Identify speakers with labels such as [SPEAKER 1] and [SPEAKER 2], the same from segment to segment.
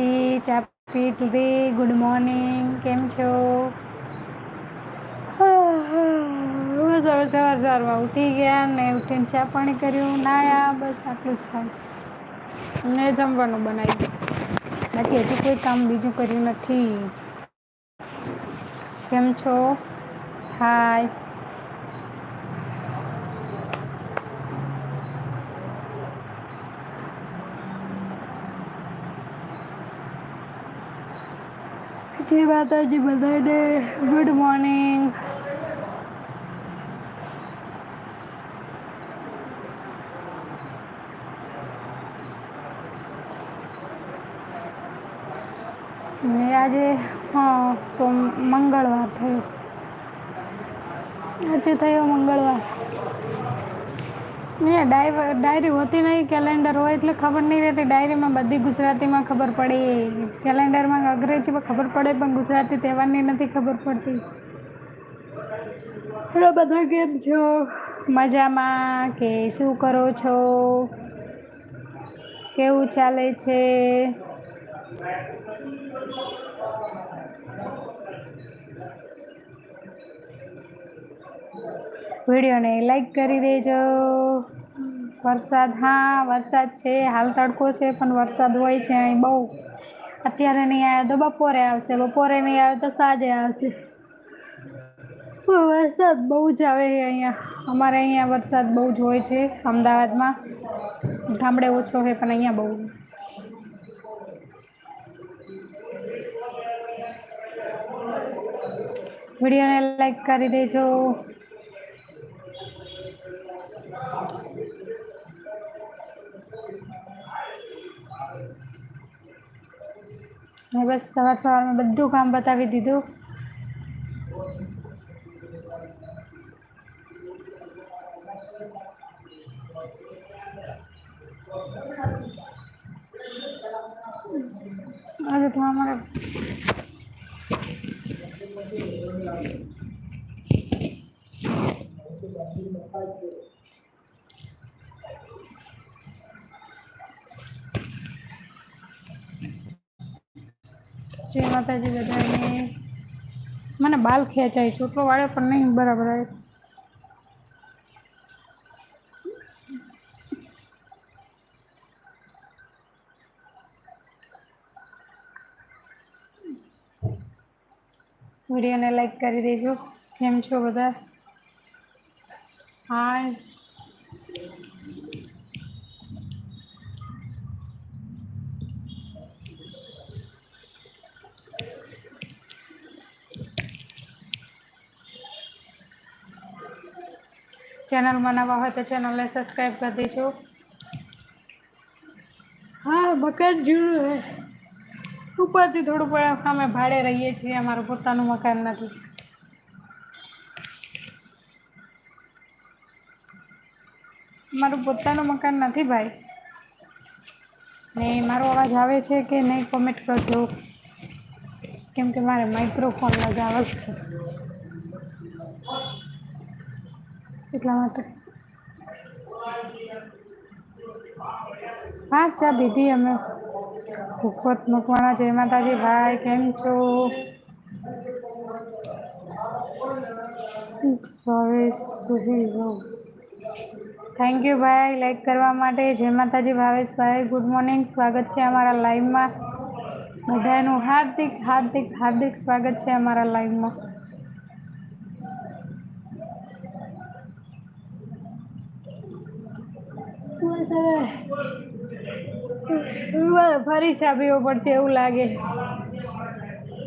[SPEAKER 1] નથી ચા પી good morning કેમ છો? હવે સવાર સવારમાં ઉઠી ગયા ને ઉઠીને ચા પાણી કર્યું, નાયા, બસ આટલું જ કામ ને જમવાનું બનાવ્યું બાકી હજી કોઈ કામ બીજું કર્યું નથી. કેમ છો? હાય જય માતાજી બધાને ગુડ મોર્નિંગ ને આજે હા સોમ મંગળવાર થયો. આજે થયો મંગળવાર. એ ડાયરી હોતી નહીં, કેલેન્ડર હોય એટલે ખબર નહીં રહેતી. ડાયરીમાં બધી ગુજરાતીમાં ખબર પડે. કેલેન્ડરમાં અંગ્રેજીમાં ખબર પડે પણ ગુજરાતી તહેવારની નથી ખબર પડતી. એટલે બધા, કેમ છો? મજામાં. કે શું કરો છો? કેવું ચાલે છે? વિડીયોને લાઈક કરી દેજો. વરસાદ, હા, વરસાદ છે, હાલ તડકો છે, પણ વરસાદ હોય છે અહીં બહુ. અત્યારે નહીં આવે તો બપોરે આવશે, બપોરે નહીં આવે તો સાંજે આવશે. વરસાદ બહુ જ આવે છે અહીંયા. અમારે અહીંયા વરસાદ બહુ જ હોય છે, અમદાવાદમાં. ગામડે ઓછો છે, પણ અહીંયા બહુ. વિડીયોને લાઈક કરી દેજો. મેં બસ સવાર સવારમાં બધું કામ બતાવી દીધું આજે તો અમારે જય માતાજી બધાને. મને બાલ ખેંચાય છોટલો વાળે પણ નહીં, બરાબર આવે. વિડીયોને લાઈક કરી દેજો. કેમ છો બધા? હાય. ચેનલમાં નવા હોય તો ચેનલને સબસ્ક્રાઈબ કરી દેજો. હા, મકાન જોયું હે ઉપરથી થોડું પણ અમે ભાડે રહીએ છીએ, અમારું પોતાનું મકાન નથી. મારું પોતાનું મકાન નથી ભાઈ. ને મારો અવાજ આવે છે કે નહીં કોમેન્ટ કરજો. કેમ કે મારે માઇક્રોફોન લગાવવા છે. એટલા માટે. હા, ચા બીધી અમે. ભૂખવત મૂકવાના જય માતાજી, ભાઈ, કેમ છો? ભાવેશ થેન્ક યુ ભાઈ લાઈક કરવા માટે. જય માતાજી ભાવેશભાઈ ગુડ મોર્નિંગ સ્વાગત છે અમારા લાઈવમાં બધાનું હાર્દિક હાર્દિક હાર્દિક સ્વાગત છે અમારા લાઈવમાં ફરી પીવો પડશે એવું લાગે.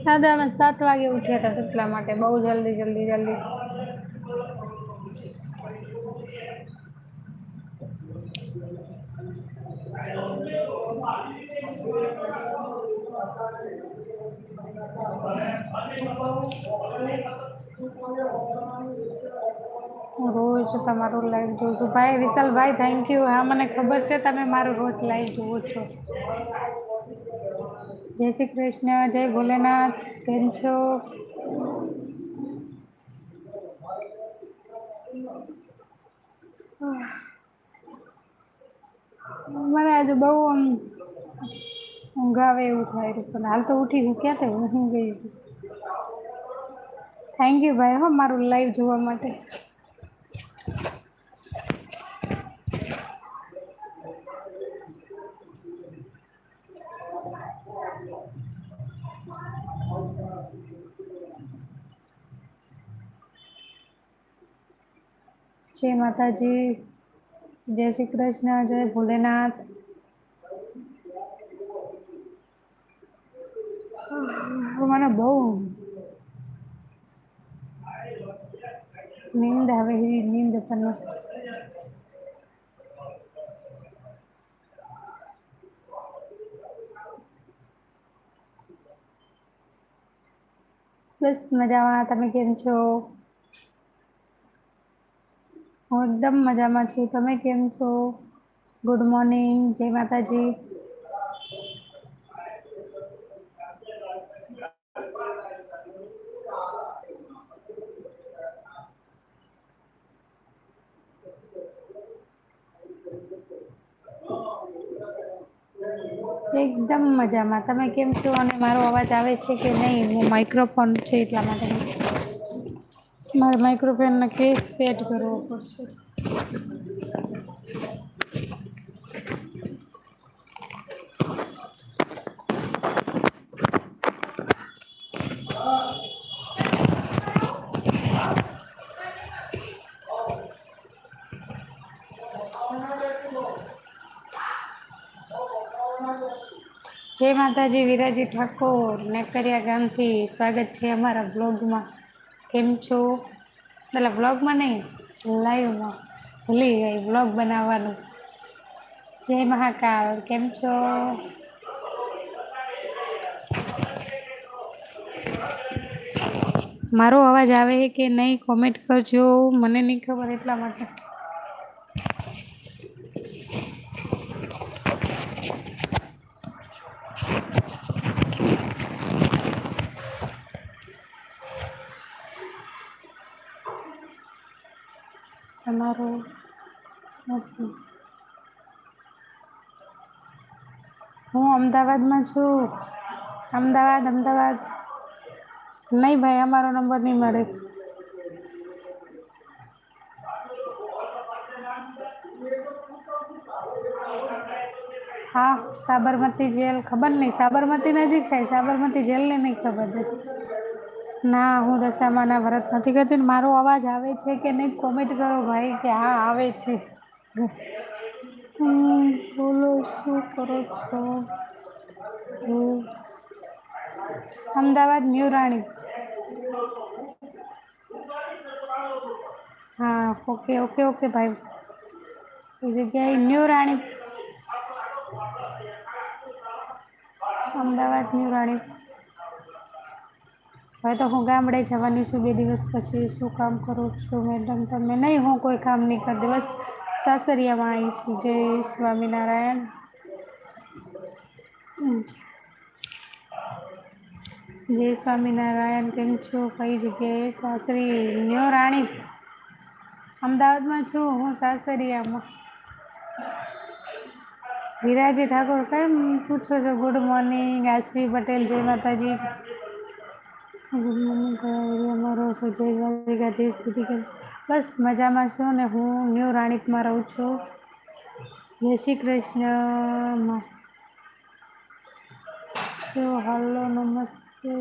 [SPEAKER 1] દાદા અમે સાત વાગે ઉઠ્યા હતા એટલા માટે, બહુ જલ્દી જલ્દી જલ્દી. હું રોજ તમારું લાઈવ જોઉં છું. ભાઈ, વિશાલભાઈ થેન્ક યુ હા, મને ખબર છે તમે મારું રોજ લાઈવ જુઓ છો. જય શ્રી કૃષ્ણ, જય ભોલેનાથ. કેમ છો? મને આજે બહુ આમ ઊંઘ આવે એવું થાય પણ હાલ તો ઉઠી હું ક્યાં થાય હું ગઈ છું. થેન્ક યુ ભાઈ, હો, મારું લાઈવ જોવા માટે. જય માતાજી, જય શ્રી કૃષ્ણ, જય ભોલેનાથ. મને બહુ નીંદ આવે એવી નીંદ પણ બસ મજામાં તમે કેમ છો હું એકદમ મજામાં છું તમે કેમ છો ગુડ મોર્નિંગ જય માતાજી મજામાં. તમે કેમ છો? અને મારો અવાજ આવે છે કે નહીં? હું માઇક્રોફોન છે એટલા માટે મારે માઇક્રોફોનનો કેસ સેટ કરવો પડશે. જય માતાજી વિરાજી ઠાકોર, નેકરિયા ગામથી સ્વાગત છે અમારા બ્લોગમાં કેમ છો? એટલે બ્લોગમાં નહીં, લાઈવમાં. ભૂલી ગઈ બ્લોગ બનાવવાનું. જય મહાકાલ, કેમ છો? મારો અવાજ આવે છે કે નહીં? કોમેન્ટ કરજો. મને નહીં ખબર એટલા માટે. તમારો હું અમદાવાદમાં છું. અમદાવાદ અમદાવાદ. નહીં ભાઈ, અમારો નંબર નહીં મળે. હા, સાબરમતી જેલ. ખબર નહીં, સાબરમતી નજીક થાય. સાબરમતી જેલને નહીં ખબર. છે ના, હું દશામાના વ્રત નથી કરતી ને મારો અવાજ આવે છે કે નહીં કોમેન્ટ કરો ભાઈ કે હા, આવે છે. બોલો, શું કરો છો? અમદાવાદ ન્યૂ રાણી. હા ઓકે ઓકે ઓકે ભાઈ. એ જગ્યાએ ન્યૂ રાણી. અમદાવાદ ન્યૂ રાણી. હવે તો હું ગામડે જવાની છું, બે દિવસ પછી શું કામ કરું છું, મેડમ? તમે નહીં, હું કોઈ કામ નહીં કરતી, બસ સાસરિયામાં આવી છું. જય સ્વામિનારાયણ. જય સ્વામિનારાયણ, કેમ છો? કઈ જગ્યાએ? સાસરી, ન્યો રાણી. અમદાવાદમાં છું, હું સાસરિયામાં. વિરાજી ઠાકોર, કેમ પૂછો છો? ગુડ મોર્નિંગ આશ્વી પટેલ, જય માતાજી. ગુડ મોર્નિંગ કયા એરિયામાં રહો છો બસ મજામાં છું ને હું ન્યૂ રાણીપમાં રહું છું. જય શ્રી કૃષ્ણ. તો હલો, નમસ્તે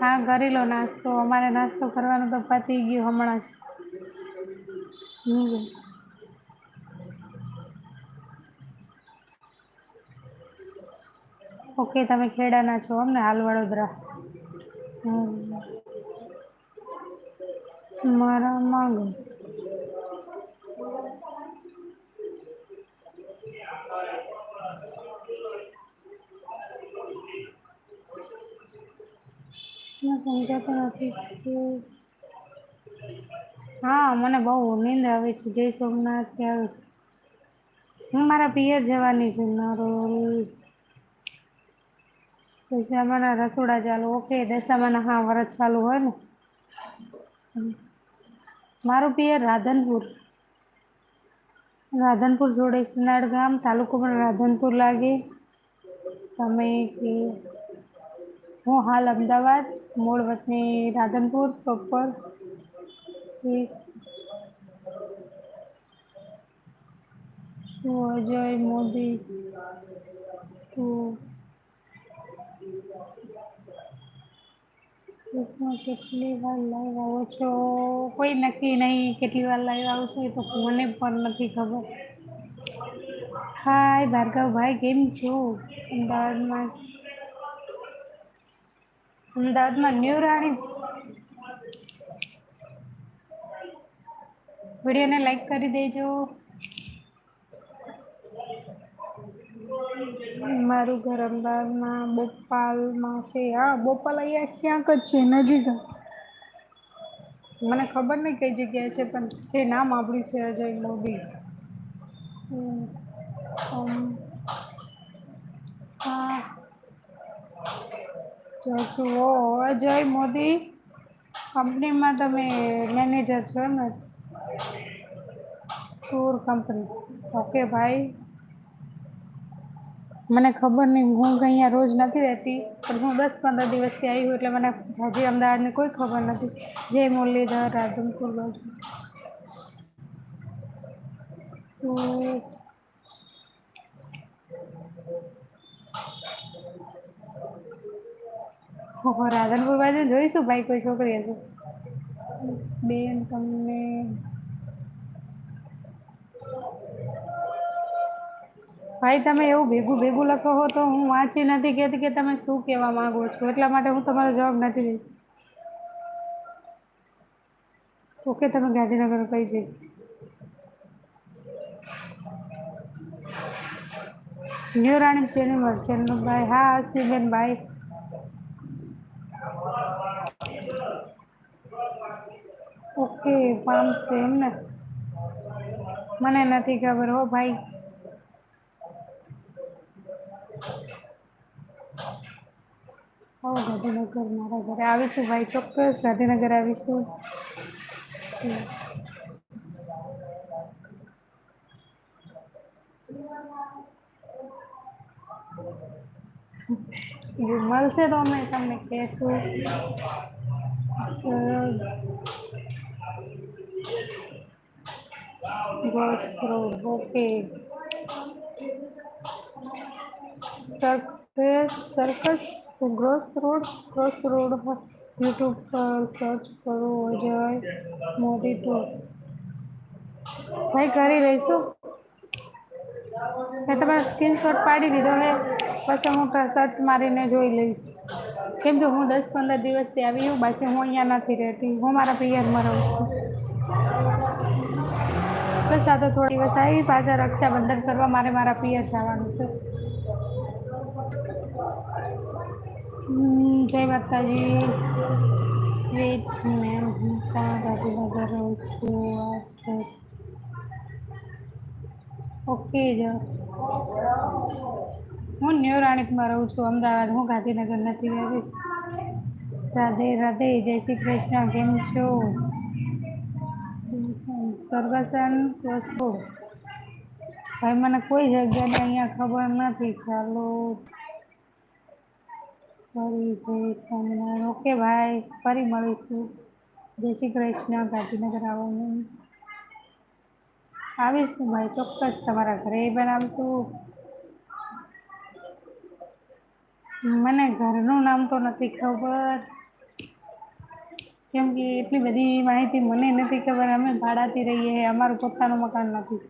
[SPEAKER 1] હા, કરી લો નાસ્તો. અમારે નાસ્તો કરવાનો તો પતી ગયો હમણાં જ. ઓકે, તમે ખેડાના છો અમને, હાલ વડોદરા. મારા માંગ. સમજાતું નથી. હા, મને બહુ નીંદ આવે છે. જય સોમનાથ આવે છે હું મારા પિયર જવાની છું. મારો દશામાના રસોડા ચાલુ. ઓકે, દશામાના હા વરસ ચાલુ હોય ને. મારું પિયર રાધનપુર. રાધનપુર જોડે સુનાળ ગામ, તાલુકો પણ રાધનપુર લાગે. તમે કે હું હાલ અમદાવાદ, મૂળ વતની રાધનપુર, પ્રોપર. શું અજય મોદી? તું માં કેટલી વાર લાઈવ આવો છો? કોઈ નક્કી નહીં કેટલી વાર લાઈવ આવો છો એ તો મને પણ નથી ખબર. હાય ભાર્ગવભાઈ, કેમ છો? અમદાવાદમાં અમદાવાદમાં ન્યૂ રાણી વિડીયોને લાઈક કરી દેજો. મારું ઘર અમદાવાદમાં, બોપાલમાં છે. હા, બોપાલ અહીંયા ક્યાંક જ છે, નજીક મને ખબર નહીં કઈ જગ્યાએ છે, પણ છે, નામ આપણું છે અજય મોદી. તો જુઓ અજય મોદી, કંપનીમાં તમે મેનેજર છો ને? ટૂર કંપની ઓકે ભાઈ મને ખબર નહીં, હું અહીંયા રોજ નથી રહેતી, પણ હું દસ પંદર દિવસથી આવી છું એટલે મને જાજી અમદાવાદની કોઈ ખબર નથી. જય મુરલીધર, રાધનપુર બાજુ. રાધનપુર બાજુ જોઈશું ભાઈ કોઈ છોકરી હશે? બેન, તમને ભાઈ, તમે એવું ભેગું ભેગું લખો હો તો હું વાંચી નથી કહેતી કે તમે શું કહેવા માંગો છો. એટલા માટે હું તમારો જવાબ નથી દેતી ઓકે, તમે ગાંધીનગર કઈ છે? ન્યુ રાણી ચેનલ ચેનલભાઈ હા અશ્વિબેન ભાઈ. ઓકે પામશે એમને મને નથી ખબર હો ભાઈ. આવો ગાંધીનગર મારા ઘરે આવીશું ભાઈ, ચોક્કસ ગાંધીનગર આવીશું. મળશે તો અમે તમને કહેશું. બસ okay circus cross road cross road YouTube પર સર્ચ કરો અજય મોદી ટુ ભાઈ કરી લઈશું મેં તમારો સ્ક્રીનશોટ પાડી દીધો હે પછી હું સર્ચ મારીને જોઈ લઈશ કેમ કે હું દસ પંદર દિવસથી આવી હું બાકી હું અહીંયા નથી રહેતી હું મારા પિયરમાં રહું છું બસ આ તો થોડા દિવસ આવી પાછા રક્ષાબંધન કરવા મારે મારા પિયર જવાનું છે। જય માતાજી. સ્વીટ મેમ હું પણ ગાંધીનગર રહું છું. ઓકે જ. હું ન્યૂ રાણીપમાં રહું છું. અમદાવાદ. હું ગાંધીનગર નથી રહેતી. રાધે રાધે. જય શ્રી કૃષ્ણ. કેમ છો? સર્ગસન વસ્તુ. ભાઈ, મને કોઈ જગ્યાની અહીંયા ખબર નથી. ચાલો. ફરી જય સ્વામિનારાયણ. ઓકે ભાઈ, ફરી મળીશું. જય શ્રી કૃષ્ણ, ગાંધીનગર આવવાનું આવીશું ભાઈ, ચોક્કસ તમારા ઘરે બનાવીશું. મને ઘરનું નામ તો નથી ખબર. કેમ કે એટલી બધી માહિતી મને નથી ખબર. અમે ભાડાથી રહીએ, અમારું પોતાનું મકાન નથી.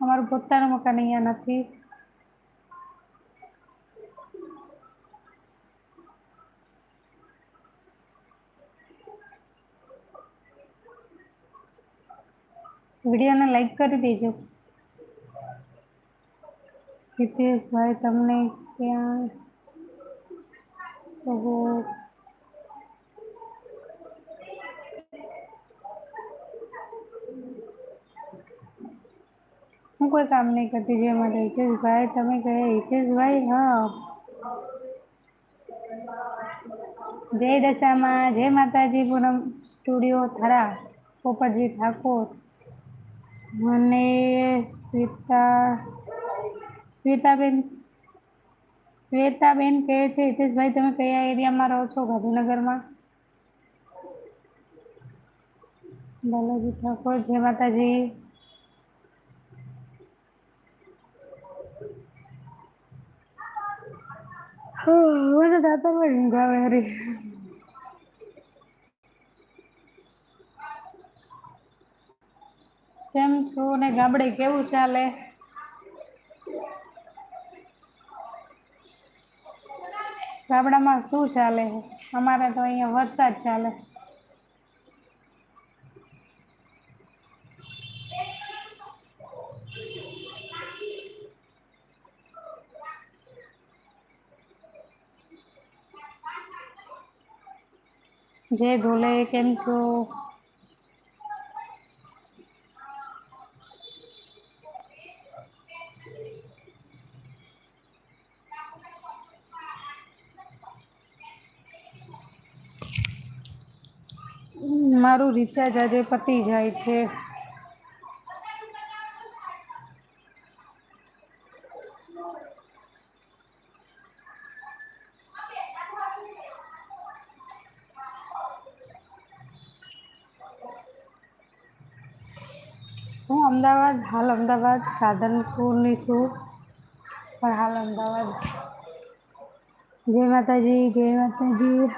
[SPEAKER 1] અમારું પોતાનું મકાન અહીંયા નથી. વિડીયોને લાઈક કરી દેજો. હિતેશભાઈ તમને ક્યાં? કોઈ કામ નહીં કરતી જે માટે હિતેશભાઈ, તમે કહે હિતેશભાઈ, હા. જય દશામાં, જય માતાજી, પૂનમ સ્ટુડિયો, થરા, પોપટજી ઠાકોર. મને સ્વીતા સ્વેતાબેન શ્વેતાબેન કહે છે, હિતેશભાઈ, તમે કયા એરિયામાં રહો છો? ગાંધીનગરમાં? બાલાજી ઠાકોર, જય માતાજી. મને દાંતમાં ઊંઘ આવે હરી કેમ છો ને ગામડે કેવું ચાલે? ગામડામાં શું ચાલે? અમારે તો અહીંયા વરસાદ ચાલે. જય ભોલે કેમ છો? મારું રિચાર્જ આજે પતી જાય છે. અમદાવાદ, હાલ અમદાવાદ રાધનપુરની છું. પણ હાલ અમદાવાદ જય માતાજી જય માતાજી.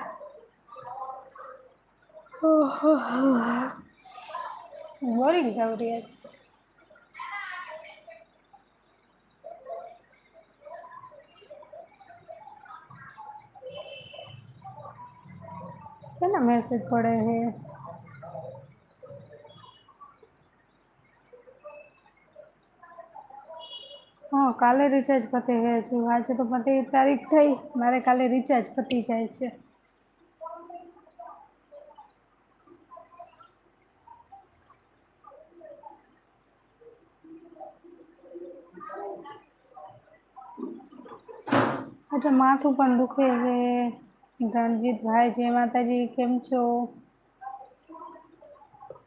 [SPEAKER 1] બોરિંગ થયું રહી છે શેના મેસેજ પડે છે હા કાલે રિચાર્જ પતે છે. હજુ આજે તો પતે તારીખ થઈ. મારે કાલે રિચાર્જ પતી જાય છે. એટલે માથું પણ દુખે છે. રણજીતભાઈ જય માતાજી, કેમ છો?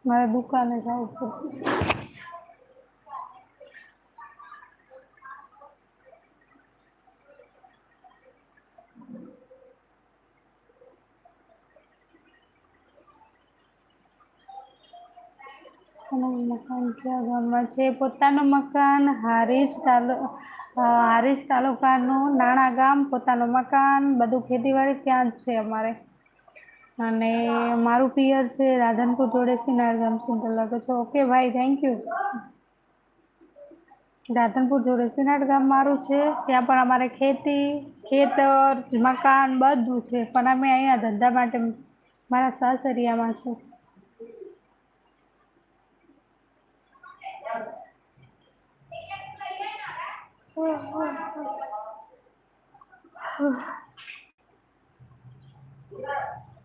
[SPEAKER 1] મારે દુકાને જવું પડશે. ગામમાં છે? પોતાનું મકાન હારીજ તાલુ હારીજ તાલુકાનું નાણા ગામ, પોતાનું મકાન, બધું ખેતીવાડી ત્યાં જ છે અમારે. અને મારું પિયર છે, રાધનપુર જોડે સિનાર ગામ સુંદર લાગે છે. ઓકે ભાઈ થેન્ક યુ રાધનપુર જોડે સિનાર ગામ મારું છે, ત્યાં પણ અમારે ખેતી, ખેતર, મકાન બધું છે. પણ અમે અહીંયા ધંધા માટે, મારા સાસરિયામાં છું.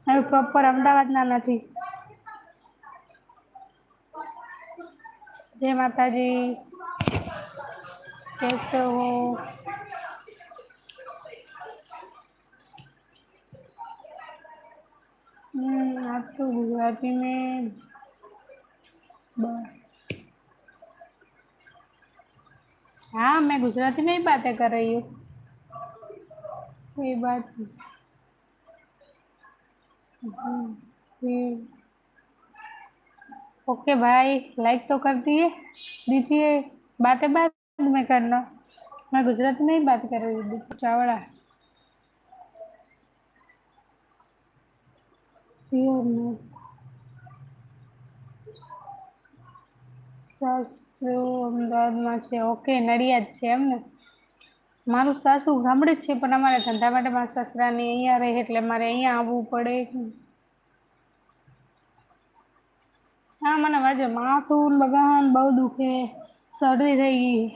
[SPEAKER 1] હવે પ્રોપર અમદાવાદના નથી જય માતાજી कैसे हो हम्म, आप तो गुजराती में हाँ मैं गुजराती में ही बातें कर रही हूँ कोई बात नहीं ओके भाई लाइक तो कर दिए दीजिए बातें बाद में करना मैं गुजराती में ही बात कर रही हूँ चावड़ा प्योर सास અમદાવાદમાં છે. ઓકે નડિયાદ છે એમ ને મારું સાસુ ગામડે જ છે, પણ અમારે ધંધા માટે મારા સસરાને અહીંયા રહે એટલે મારે અહીંયા આવવું પડે. હા, મને વાજે, માથું બગાન બહુ દુખે. શરદી થઈ ગઈ.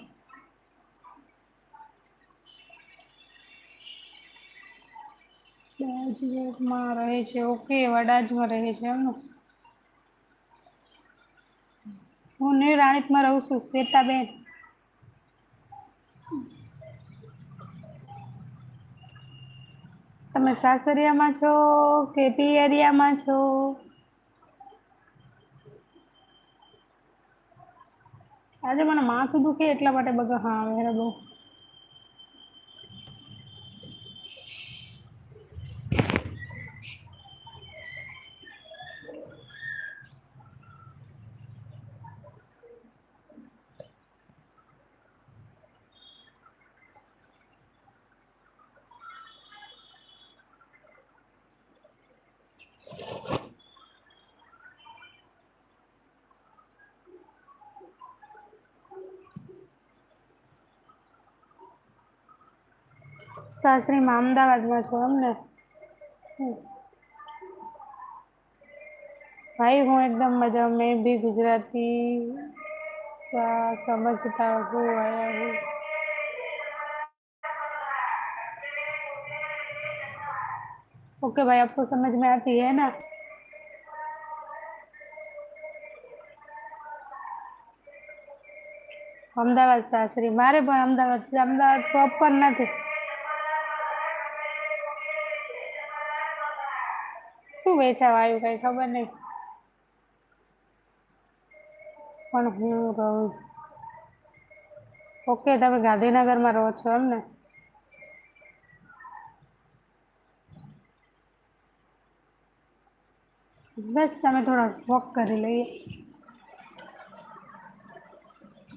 [SPEAKER 1] વડાજમાં રહે છે ઓકે વડાજમાં રહે છે એમનું. હું નીર રાણીતમાં રહું છું, શ્વેતાબેન. તમે સાસરિયામાં છો કે પી એરિયામાં છો? આજે મને માથું દુખે એટલા માટે બગા હા મેરા બહુ સાસરીમાં અમદાવાદમાં છો એમને હમ. ભાઈ હું एकदम मजा में भी गुजराती सा समझता हूँ आया हूँ ओके भाई आपको समझ में आती है ना અમદાવાદ સાસરી મારે પણ અમદાવાદ અમદાવાદ પ્રોપર નથી શું વેચાવા કઈ ખબર નહીં. પણ હું રહું ઓકે, તમે ગાંધીનગરમાં રહો છો એમ ને? બસ તમે થોડા વોક કરી લઈએ.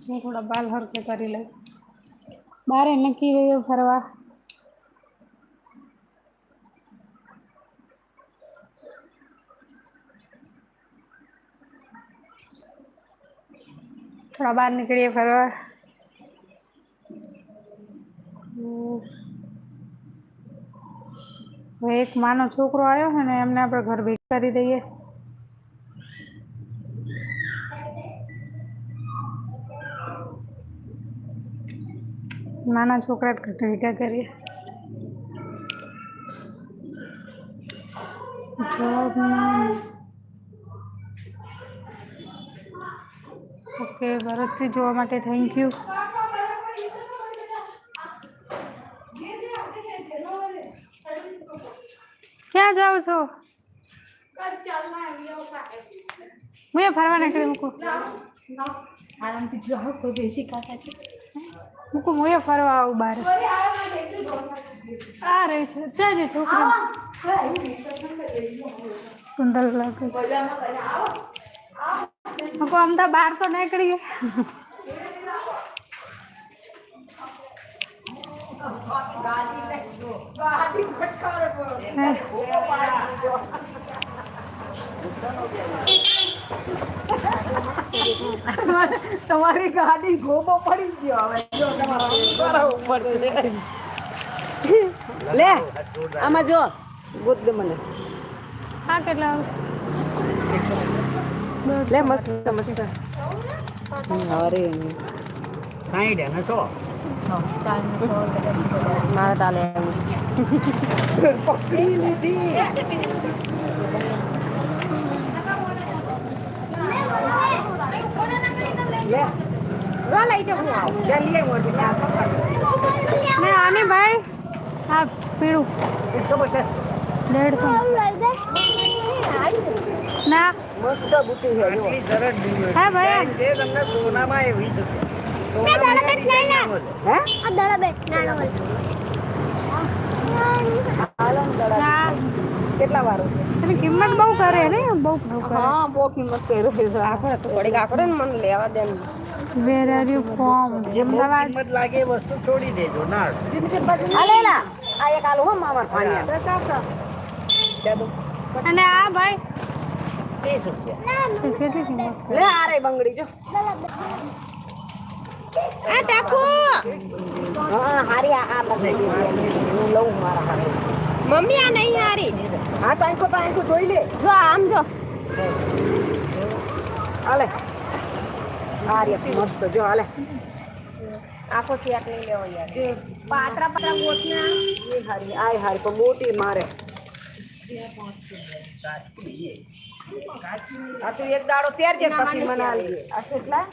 [SPEAKER 1] હું થોડા બાલ હરકે કરી લઈ બારે નક્કી રહ્યો ફરવા? થોડા બહાર નીકળીએ ફરવા. એક માનો છોકરો આવ્યો છે ને, એમને આપણે ઘર ભેગી કરી દઈએ. નાના છોકરા ભેગા કરીએ. જોબનું ઓકે ભરતથી જોવા માટે થેન્ક યુ ક્યાં જાઓ છો? હું ફરવા નીકળી મૂકું.
[SPEAKER 2] આરામથી જાઓ કોઈ બેસી કાકા છે
[SPEAKER 1] મૂકું હું એ ફરવા આવું બહાર આ રહી છે. ચાલજે છોકરી સુંદર લાગે છે. મૂકું તો બહાર તો નીકળીએ.
[SPEAKER 2] તમારી ગાડી ગોબો પડી ગયો હવે. લે આમાં જો. બુદ્ધ મને.
[SPEAKER 1] હા કેટલા
[SPEAKER 2] લે મસ્ત મસ્ત હમ, અરે
[SPEAKER 3] સાઈઠ અને સો
[SPEAKER 2] મારે તાલે પકડી લીધી લે રો લઈ જાઉં હું આવું લે લે મોટી આ પકડ
[SPEAKER 1] ને આની ભાઈ આ પીળું
[SPEAKER 3] એકસો પચાસ
[SPEAKER 1] દેડસો ના.
[SPEAKER 2] મસ્ત બુટી છે જો
[SPEAKER 3] આટલી સરસ ડિલિવરી
[SPEAKER 1] હા ભાઈ.
[SPEAKER 3] છે તમને સોનામાં એ વીસ રૂપિયા
[SPEAKER 2] હે.
[SPEAKER 4] આ દડા બેટ નાનો હોય
[SPEAKER 2] દડા કેટલા વારો છે
[SPEAKER 1] કિંમત બહુ કરે ને બહુ બહુ કરે.
[SPEAKER 2] હા બહુ કિંમત કર્યો છે રાખો તો થોડીક આકડે ને મને લેવા દે ને.
[SPEAKER 1] Where are
[SPEAKER 3] you from
[SPEAKER 1] Ahmedabad.
[SPEAKER 3] કિંમત લાગે એ વસ્તુ છોડી દેજો ના
[SPEAKER 2] આ આ એક આલો હો મામા પાણી
[SPEAKER 1] અને આ ભાઈ.
[SPEAKER 3] ત્રીસ રૂપિયા.
[SPEAKER 2] લે આ રે બંગડી જો. આ ટાકુ. હા હારી આ આ બંગડી હું લઉં મારા હારે. મમ્મી આ નહીં હારી. હા તો આંખો આંખો જોઈ લે. જો આમ જો. હાલે. હારી મસ્ત જો હાલે. આખો સિયાટ નહીં લેવો યાર. પાતરા પાતરા ગોટના એ હારી આય હારી પણ મોટી મારે. હા તું એક દાડો પહેરજે પછી મને આવીએ આ કેટલા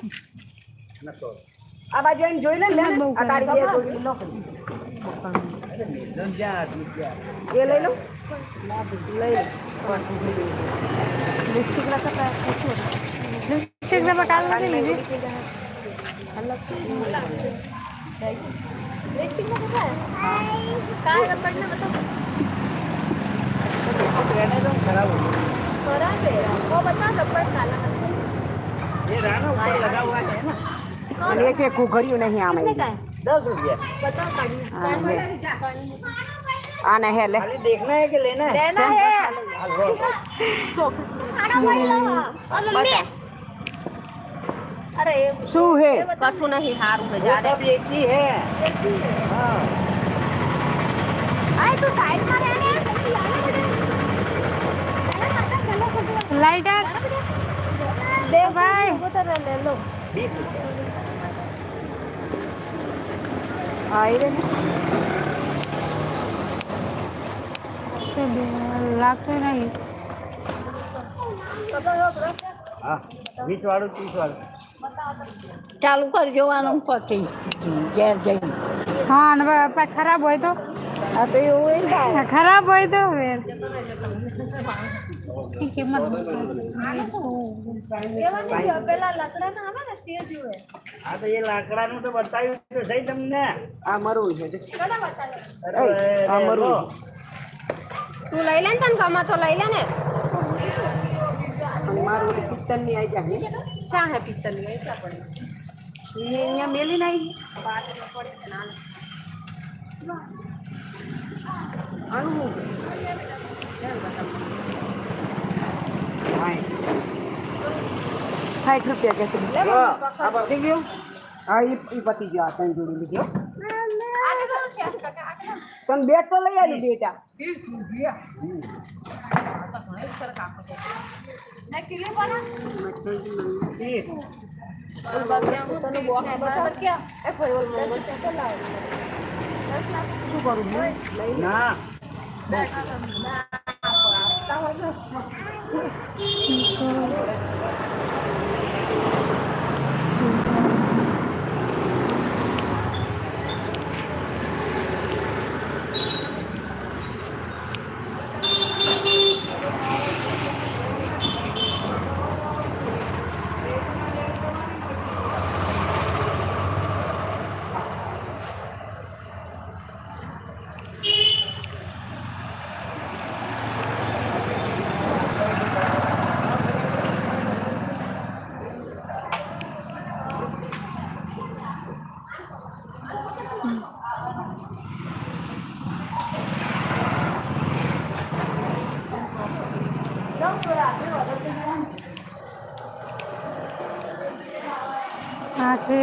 [SPEAKER 2] આ બાજુ એને જોઈ લે
[SPEAKER 1] ને
[SPEAKER 2] આ તારી બે જોડી
[SPEAKER 3] નોકરી
[SPEAKER 2] એ લઈ લો લઈ લિપસ્ટિક રાખતા
[SPEAKER 1] લિપસ્ટિક ને મટાલ નથી લીધી
[SPEAKER 3] લિપસ્ટિક માં કેટલા કાળ રબડ ને બતાવો खराब हो ये राना ऊपर लगा हुआ है ना
[SPEAKER 2] અને એક એક ઘુઘર્યું નહીં આમાં
[SPEAKER 3] दस रुपया
[SPEAKER 2] હા, લે. આને હે લે
[SPEAKER 3] खाली देखना है कि लेना है
[SPEAKER 2] લેના હે
[SPEAKER 3] हाँ, लो।
[SPEAKER 2] શું હે કશું નહીં સારું હે
[SPEAKER 3] वो सब एक ही है हाँ
[SPEAKER 1] લાઈટર દે ભાઈ
[SPEAKER 3] ઉતરે લે
[SPEAKER 2] લો 20 આઈ રે
[SPEAKER 1] તો બે લાગતો નહીં
[SPEAKER 2] ચાલુ કર જોવાનું પછી ઘેર જઈને.
[SPEAKER 1] હા ને ખરાબ હોય તો?
[SPEAKER 2] આ તો
[SPEAKER 1] ખરાબ હોય તો એ કિંમત પેલા લાકડાના આવે ને તે
[SPEAKER 3] જુએ આ તો એ લાકડાનું તો બતાવ્યું તો સહી તમને
[SPEAKER 2] આ મરું છે આ મરું
[SPEAKER 4] તું લઈ લે ને તને કમા તો લઈ લે ને
[SPEAKER 2] મારું પિત્તળની આઈ જાય
[SPEAKER 4] ચા હે પિત્તળની આઈ ચા
[SPEAKER 2] પડે અહીંયા મેલી નાઈ આનું સાઠ રૂપિયા કે છે.
[SPEAKER 3] આ પતી ગયું
[SPEAKER 2] હા ઈ પતી ગયો આ ત્રણ જોડી લીધી બેટ તો લઈ આવી બેટા.
[SPEAKER 3] ત્રીસ ના
[SPEAKER 1] હા છે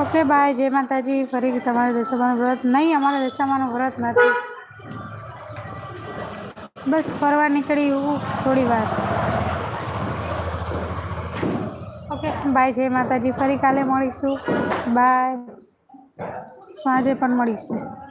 [SPEAKER 1] ઓકે બાય, જય માતાજી. ફરી તમારે દશામાનું વ્રત નહીં, અમારા દશામાનું વ્રત નથી. બસ ફરવા નીકળી થોડી વાર. ઓકે, બાય, જય માતાજી. ફરી કાલે મળીશું. બાય. સાંજે પણ મળીશું.